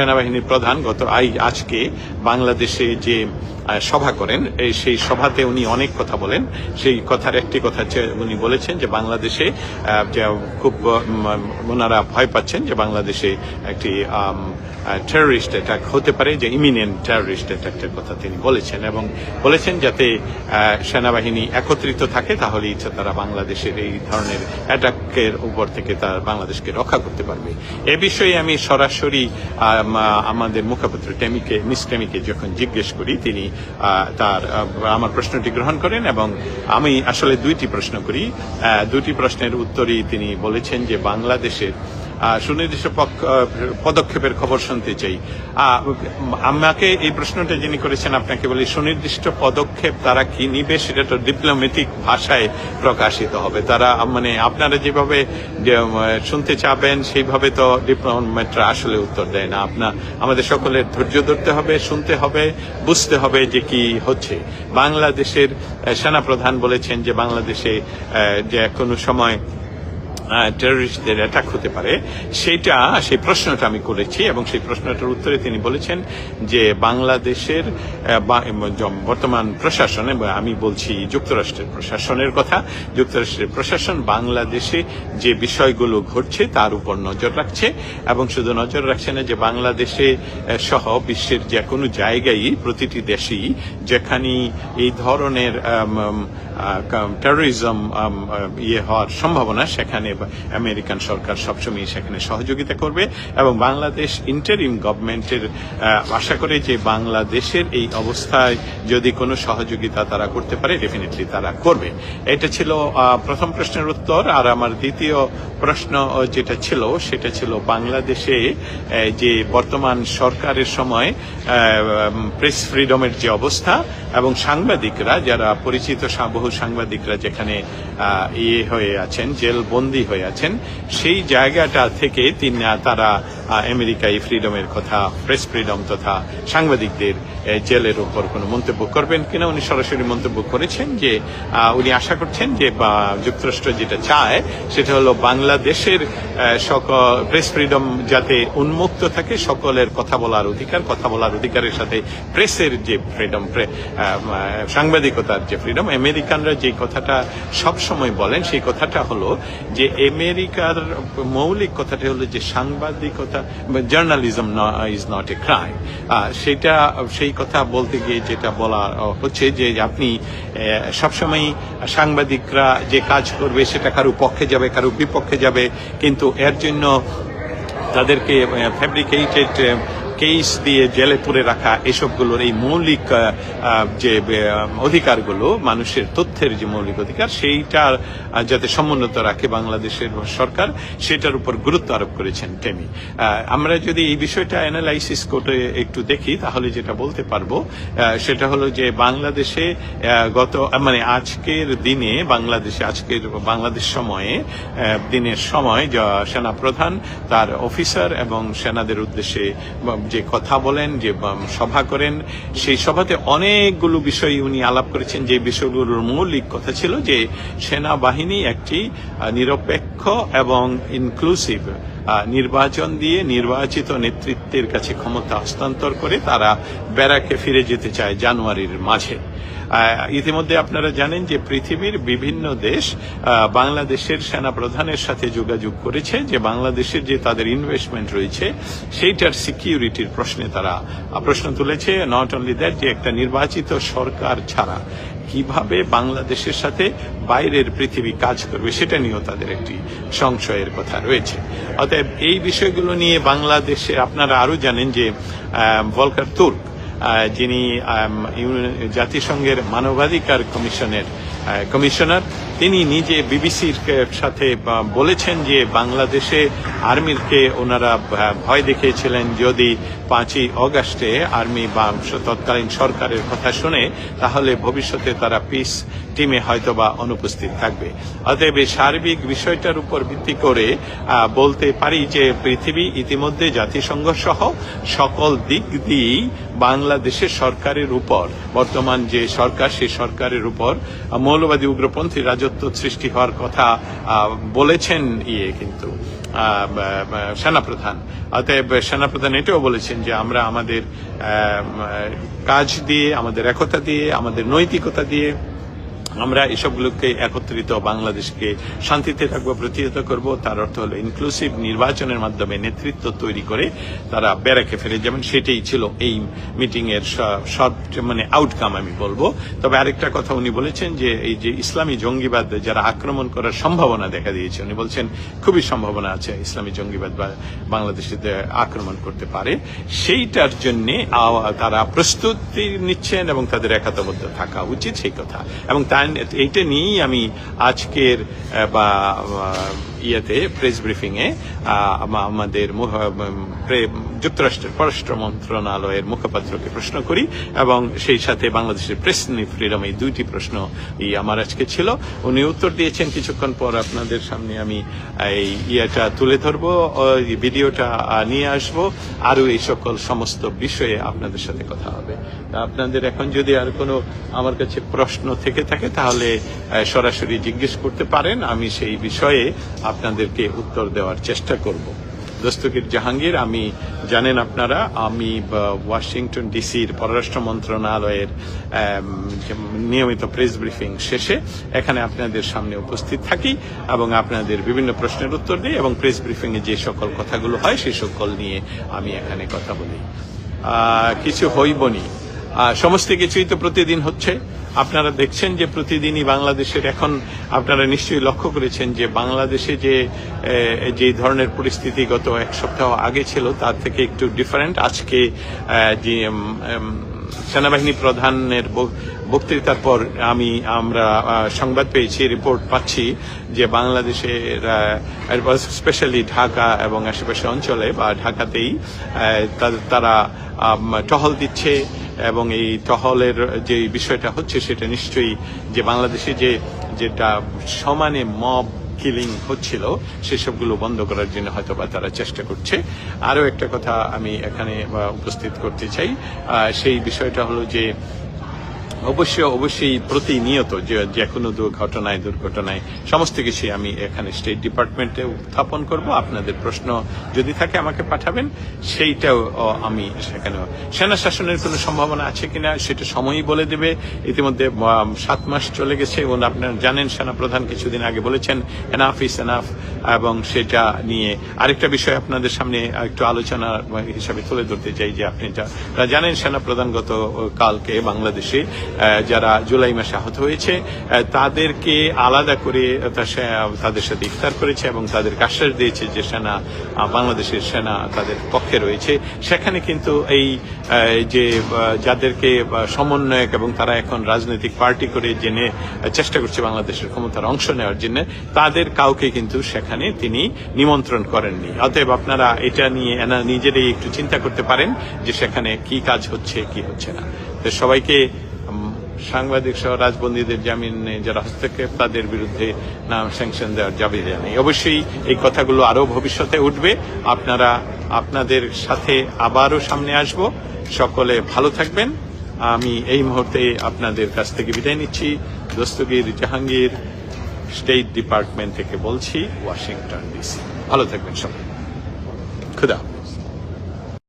সেনাবাহিনীর প্রধান গত আই, আজকে বাংলাদেশে যে সভা করেন সেই সভাতে উনি অনেক কথা বলেন। সেই কথার একটি কথা উনি বলেছেন যে বাংলাদেশে খুব ওনারা ভয় পাচ্ছেন যে বাংলাদেশে একটি টেররিস্ট অ্যাটাক হতে পারে, যে ইমিনেন্ট টেররিস্ট অ্যাটাকের কথা তিনি বলেছেন এবং বলেছেন যাতে সেনাবাহিনী একত্রিত থাকে তাহলেই তারা বাংলাদেশের এই ধরনের অ্যাটাকের উপর থেকে তার বাংলাদেশকে রক্ষা করতে পারবে। এ বিষয়ে আমি সরাসরি আমাদের মুখপাত্র টেমিকে, মিস টেমিকে যখন জিজ্ঞেস করি, তিনি তার আমার প্রশ্নটি গ্রহণ করেন এবং আমি আসলে দুইটি প্রশ্ন করি। দুটি প্রশ্নের উত্তরই তিনি বলেছেন যে বাংলাদেশের সুনির্দিষ্ট পদক্ষেপের খবর শুনতে চাই। আমাকে এই প্রশ্নটা যিনি করেছেন, আপনাকে বলি, সুনির্দিষ্ট পদক্ষেপ তারা কি নিবে সেটা তো ডিপ্লোমেটিক ভাষায় প্রকাশিত হবে। তারা মানে আপনারা যেভাবে শুনতে চাবেন, সেইভাবে তো ডিপ্লোমেটরা আসলে উত্তর দেয় না। আপনার আমাদের সকলের ধৈর্য ধরতে হবে, শুনতে হবে, বুঝতে হবে যে কি হচ্ছে। বাংলাদেশের সেনাপ্রধান বলেছেন যে বাংলাদেশে যে কোনো সময় টেররিস্টদের অ্যাটাক হতে পারে, সেটা, সেই প্রশ্নটা আমি করেছি এবং সেই প্রশ্নটার উত্তরে তিনি বলেছেন যে বাংলাদেশের বর্তমান প্রশাসনে আমি বলছি যুক্তরাষ্ট্রের প্রশাসনের কথা, যুক্তরাষ্ট্রের প্রশাসন বাংলাদেশে যে বিষয়গুলো ঘটছে তার উপর নজর রাখছে এবং শুধু নজর রাখছে না যে বাংলাদেশে সহ বিশ্বের যে কোনো জায়গায় প্রতিটি দেশেই যেখানে এই ধরনের টেরোরিজম ইয়ে হওয়ার সম্ভাবনা সেখানে আমেরিকান সরকার সবসময় সেখানে সহযোগিতা করবে এবং বাংলাদেশ ইন্টারিম গভর্নমেন্টের আশা করে যে বাংলাদেশের এই অবস্থায় যদি কোনো সহযোগিতা তারা করতে পারে ডেফিনেটলি তারা করবে। এটা ছিল প্রথম প্রশ্নের উত্তর। আর আমার দ্বিতীয় প্রশ্ন যেটা ছিল, সেটা ছিল বাংলাদেশে যে বর্তমান সরকারের সময় প্রেস ফ্রিডমের যে অবস্থা এবং সাংবাদিকরা যারা পরিচিত বহু সাংবাদিকরা যেখানে ইয়ে হয়ে আছেন জেল বন্দী হয়ে আছেন সেই জায়গাটা থেকে তিনি তারা আমেরিকায় ফ্রিডমের কথা প্রেস ফ্রিডম তথা সাংবাদিকদের জেলের উপর কোনো মন্তব্য করবেন কিনা, উনি সরাসরি মন্তব্য করেছেন যে উনি আশা করছেন যে যুক্তরাষ্ট্র যেটা চায়, সেটা হলো বাংলাদেশের সকল প্রেস ফ্রিডম যাতে উন্মুক্ত থাকে, সকলের কথা বলার অধিকার, কথা বলার অধিকারের সাথে প্রেসের যে ফ্রিডম সাংবাদিকতার যে ফ্রিডম আমেরিকানরা যে কথাটা সব সময় বলেন, সেই কথাটা হলো যে, আমেরিকার মৌলিক কথাটা হলো যে, সাংবাদিকতা journalism is not a crime সেটা, সেই কথা বলতে গিয়ে যেটা বলা হচ্ছে যে আপনি সবসময় সাংবাদিকরা যে কাজ করবে সেটা কারও পক্ষে যাবে কারও বিপক্ষে যাবে, কিন্তু এর জন্য তাদেরকে ফ্যাব্রিকেটেড কেস দিয়ে জেলে পুরে রাখা এসবগুলোর এই মৌলিক যে অধিকারগুলো, মানুষের তথ্যের যে মৌলিক অধিকার সেইটা যাতে সমুন্নত রাখে বাংলাদেশের সরকার, সেটার উপর গুরুত্ব আরোপ করেছেন টেমি। আমরা যদি এই বিষয়টা অ্যানালাইসিস করে একটু দেখি, তাহলে যেটা বলতে পারব সেটা হলো যে বাংলাদেশে গত মানে আজকের দিনে, বাংলাদেশে আজকের বাংলাদেশ সময়ে দিনের সময়, যা সেনা প্রধান তার অফিসার এবং সেনাদের উদ্দেশ্যে যে কথা বলেন, যে সভা করেন, সেই সভাতে অনেকগুলো বিষয় উনি আলাপ করেছেন। যে বিষয়গুলোর মৌলিক কথা ছিল যে, সেনাবাহিনী একটি নিরপেক্ষ এবং ইনক্লুসিভ নির্বাচন দিয়ে নির্বাচিত নেতৃত্বের কাছে ক্ষমতা হস্তান্তর করে তারা ব্যারাকে ফিরে যেতে চায় জানুয়ারির মাঝে। ইতিমধ্যে আপনারা জানেন যে পৃথিবীর বিভিন্ন দেশ বাংলাদেশের সেনা প্রধানের সাথে যোগাযোগ করেছে যে বাংলাদেশের যে তাদের ইনভেস্টমেন্ট রয়েছে, সেইটার সিকিউরিটির প্রশ্নে তারা প্রশ্ন তুলেছে। নট অনলি দ্যাট যে একটা নির্বাচিত সরকার ছাড়া কীভাবে বাংলাদেশের সাথে বাইরের পৃথিবী কাজ করবে, সেটা নিয়েও তাদের একটি সংশয়ের কথা রয়েছে। অতএব এই বিষয়গুলো নিয়ে বাংলাদেশে আপনারা আরও জানেন যে ভলকার তুর্ক যিনি জাতিসংঘের মানবাধিকার কমিশনের কমিশনার, তিনি নিজে বিবিসির সাথে বলেছেন যে বাংলাদেশে আর্মিরকে ওনারা ভয় দেখিয়েছিলেন যদি পাঁচই অগাস্টে আর্মি বা তৎকালীন সরকারের কথা শুনে, তাহলে ভবিষ্যতে তারা পিস টিমে হয়তো বা অনুপস্থিত থাকবে। অতএব সার্বিক বিষয়টার উপর ভিত্তি করে বলতে পারি যে পৃথিবী ইতিমধ্যে জাতিসংঘ সহ সকল দিক দিয়েই বাংলাদেশের সরকারের উপর, বর্তমান যে সরকার, সেই সরকারের উপর মৌলবাদী উগ্রপন্থী রাজত্ব সৃষ্টি হওয়ার কথা বলেছেন ইয়ে কিন্তু সেনাপ্রধান। অতএব সেনাপ্রধান এটাও বলেছেন যে আমরা আমাদের কাজ দিয়ে, আমাদের একতা দিয়ে, আমাদের নৈতিকতা দিয়ে আমরা এসবগুলোকে একত্রিত বাংলাদেশকে শান্তিতে রাখব প্রতিহত করব। তার অর্থ হলো ইনক্লুসিভ নির্বাচনের মাধ্যমে নেতৃত্ব তৈরি করে তারা ব্যারাকে ফেলে। যেমন সেটাই ছিল এই মিটিং এর সব মানে আউটকাম আমি বলব। তবে আরেকটা কথা উনি বলেছেন যে এই যে ইসলামী জঙ্গিবাদ যারা আক্রমণ করার সম্ভাবনা দেখা দিয়েছে, উনি বলছেন খুবই সম্ভাবনা আছে ইসলামী জঙ্গিবাদ বাংলাদেশে আক্রমণ করতে পারে। সেইটার জন্য তারা প্রস্তুতি নিচ্ছেন এবং তাদের একাতবদ্ধ থাকা উচিত, সেই কথা। এবং তাই এইটা নিয়েই আমি আজকের বা ইয়েতে প্রেস ব্রিফিং এ আহ, আমা- আমাদের যুক্তরাষ্ট্রের পররাষ্ট্র মন্ত্রণালয়ের মুখপাত্রকে প্রশ্ন করি এবং সেই সাথে বাংলাদেশের প্রেস ফ্রিডম এই দুইটি প্রশ্ন আমার আজকে ছিল। উনি উত্তর দিয়েছেন, কিছুক্ষণ পর আপনাদের সামনে আমি এই ইয়েটা তুলে ধরবো ভিডিওটা নিয়ে আসব। আরও এই সকল সমস্ত বিষয়ে আপনাদের সাথে কথা হবে। আপনাদের এখন যদি আর কোনো আমার কাছে প্রশ্ন থেকে থাকে, তাহলে সরাসরি জিজ্ঞেস করতে পারেন। আমি সেই বিষয়ে আপনাদেরকে উত্তর দেওয়ার চেষ্টা করব। দস্তগীর জাহাঙ্গীর, আমি জানেন আপনারা, আমি ওয়াশিংটন ডিসির পররাষ্ট্র মন্ত্রণালয়ের নিয়মিত প্রেস ব্রিফিং শেষে এখানে আপনাদের সামনে উপস্থিত থাকি এবং আপনাদের বিভিন্ন প্রশ্নের উত্তর দিই এবং প্রেস ব্রিফিং এ যে সকল কথাগুলো হয় সেই সকল নিয়ে আমি এখানে কথা বলি। কিছু হইবনি। সমস্ত কিছুই তো প্রতিদিন হচ্ছে। আপনারা দেখছেন যে প্রতিদিনই বাংলাদেশের এখন আপনারা নিশ্চয়ই লক্ষ্য করেছেন যে বাংলাদেশে যে যে ধরনের পরিস্থিতি গত এক সপ্তাহ আগে ছিল, তার থেকে একটু ডিফারেন্ট আজকে যে সেনাবাহিনী প্রধানের বক্তৃতার পর আমি, আমরা সংবাদ পেয়েছি রিপোর্ট পাচ্ছি যে বাংলাদেশের স্পেশালি ঢাকা এবং আশেপাশে অঞ্চলে বা ঢাকাতেই তারা টহল দিচ্ছে। এবং এই টহলের যে বিষয়টা হচ্ছে সেটা নিশ্চয়ই যে বাংলাদেশে যে যেটা সমানে মব কিলিং হচ্ছিল, সেসবগুলো বন্ধ করার জন্য হয়তো বা তারা চেষ্টা করছে। আরও একটা কথা আমি এখানে উপস্থিত করতে চাই। সেই বিষয়টা হলো যে অবশ্যই অবশ্যই প্রতিনিয়ত যে যে কোনো দুর্ঘটনায় দুর্ঘটনায়, সমস্ত কিছু আমি এখানে স্টেট ডিপার্টমেন্টে উত্থাপন করব। আপনাদের প্রশ্ন যদি থাকে আমাকে পাঠাবেন, সেইটাও আমি সেখানে সেনা শাসনের কোনো সম্ভাবনা আছে কিনা সেটা সময়ই বলে দেবে। ইতিমধ্যে সাত মাস চলে গেছে। এবং আপনারা জানেন, সেনাপ্রধান কিছুদিন আগে বলেছেন এনাফ ইস এনাফ এবং সেটা নিয়ে আরেকটা বিষয় আপনাদের সামনে একটু আলোচনা হিসাবে তুলে ধরতে চাই যে আপনি জানেন সেনা প্রধানগত কালকে বাংলাদেশে যারা জুলাই মাসে আহত হয়েছে তাদেরকে আলাদা করে তাদের সাথে ইফতার করেছে এবং তাদের আশ্বাস দিয়েছে যে সেনা বাংলাদেশের সেনা তাদের পক্ষে রয়েছে। সেখানে কিন্তু এই যে যাদেরকে সমন্বয়ক এবং তারা এখন রাজনৈতিক পার্টি করে জেনে চেষ্টা করছে বাংলাদেশের ক্ষমতার অংশ নেওয়ার জন্য, তাদের কাউকে কিন্তু সেখানে তিনি নিমন্ত্রণ করেননি। অতএব আপনারা এটা নিয়ে নিজেরাই একটু চিন্তা করতে পারেন যে সেখানে কি কাজ হচ্ছে, কি হচ্ছে না। সবাইকে সাংবাদিক সহ রাজবন্দীদের জামিনে যারা হস্তক্ষেপ, তাদের বিরুদ্ধে নাম স্যাংশন দেওয়ার যাবে নেই অবশ্যই এই কথাগুলো আরও ভবিষ্যতে উঠবে। আপনারা, আপনাদের সাথে আবারও সামনে আসব। সকলে ভালো থাকবেন। আমি এই মুহূর্তে আপনাদের কাছ থেকে বিদায় নিচ্ছি। দস্তগীর জাহাঙ্গীর স্টেট ডিপার্টমেন্ট থেকে বলছি ওয়াশিংটন ডিসি ভালো থাকবেন সবাই। খুদা।